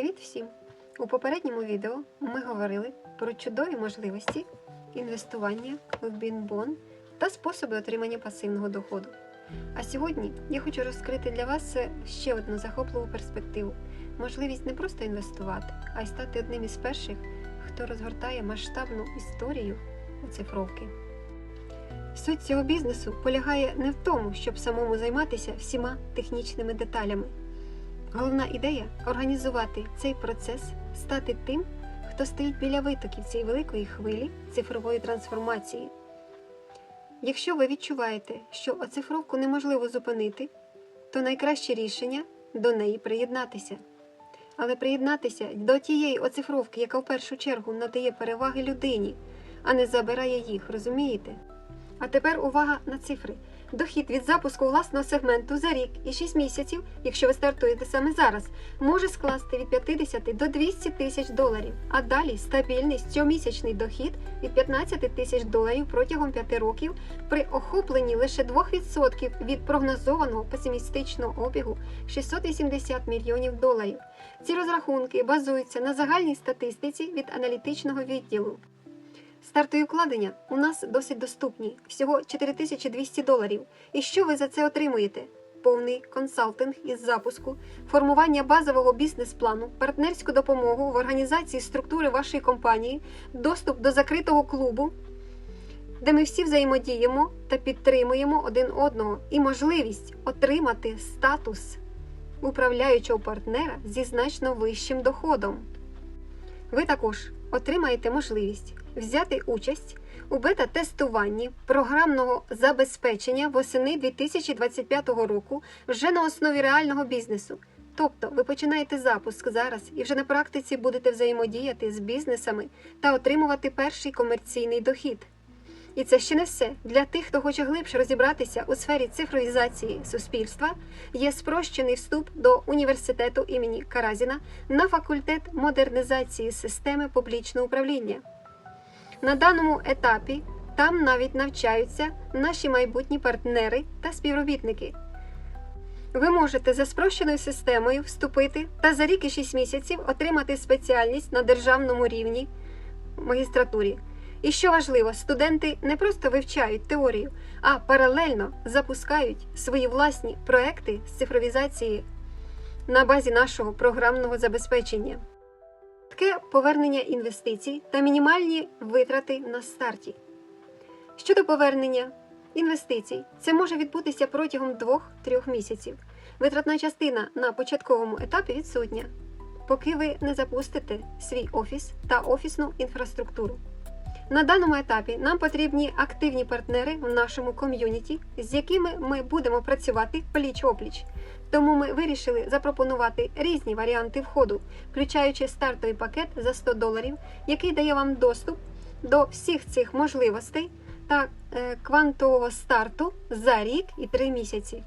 Привіт всім! У попередньому відео ми говорили про чудові можливості інвестування в Бінбон та способи отримання пасивного доходу. А сьогодні я хочу розкрити для вас ще одну захопливу перспективу можливість не просто інвестувати, а й стати одним із перших, хто розгортає масштабну історію оцифровки. Суть цього бізнесу полягає не в тому, щоб самому займатися всіма технічними деталями. Головна ідея організувати цей процес, стати тим, хто стоїть біля витоків цієї великої хвилі цифрової трансформації. Якщо ви відчуваєте, що оцифровку неможливо зупинити, то найкраще рішення до неї приєднатися. Але приєднатися до тієї оцифровки, яка в першу чергу надає переваги людині, а не забирає їх, розумієте? А тепер увага на цифри. Дохід від запуску власного сегменту за рік і 6 місяців, якщо ви стартуєте саме зараз, може скласти від 50 до 200 тисяч доларів. А далі стабільний щомісячний дохід від 15 тисяч доларів протягом 5 років при охопленні лише 2% від прогнозованого песимістичного обігу 680 мільйонів доларів. Ці розрахунки базуються на загальній статистиці від аналітичного відділу. Стартові вкладення у нас досить доступні всього 4200 доларів. І що ви за це отримуєте? Повний консалтинг із запуску, формування базового бізнес-плану, партнерську допомогу в організації структури вашої компанії, доступ до закритого клубу, де ми всі взаємодіємо та підтримуємо один одного, і можливість отримати статус управляючого партнера зі значно вищим доходом. Ви також отримаєте можливість взяти участь у бета-тестуванні програмного забезпечення восени 2025 року вже на основі реального бізнесу. Тобто ви починаєте запуск зараз і вже на практиці будете взаємодіяти з бізнесами та отримувати перший комерційний дохід. І це ще не все. Для тих, хто хоче глибше розібратися у сфері цифровізації суспільства, є спрощений вступ до університету імені Каразіна на факультет модернізації системи публічного управління. На даному етапі там навіть навчаються наші майбутні партнери та співробітники. Ви можете за спрощеною системою вступити та за рік і 6 місяців отримати спеціальність на державному рівні магістратурі. І що важливо, студенти не просто вивчають теорію, а паралельно запускають свої власні проекти з цифровізації на базі нашого програмного забезпечення. Таке повернення інвестицій та мінімальні витрати на старті. Щодо повернення інвестицій, це може відбутися протягом 2-3 місяців. Витратна частина на початковому етапі відсутня, поки ви не запустите свій офіс та офісну інфраструктуру. На даному етапі нам потрібні активні партнери в нашому ком'юніті, з якими ми будемо працювати пліч-опліч. Тому ми вирішили запропонувати різні варіанти входу, включаючи стартовий пакет за 100 доларів, який дає вам доступ до всіх цих можливостей та е, квантового старту за рік і 3 місяці.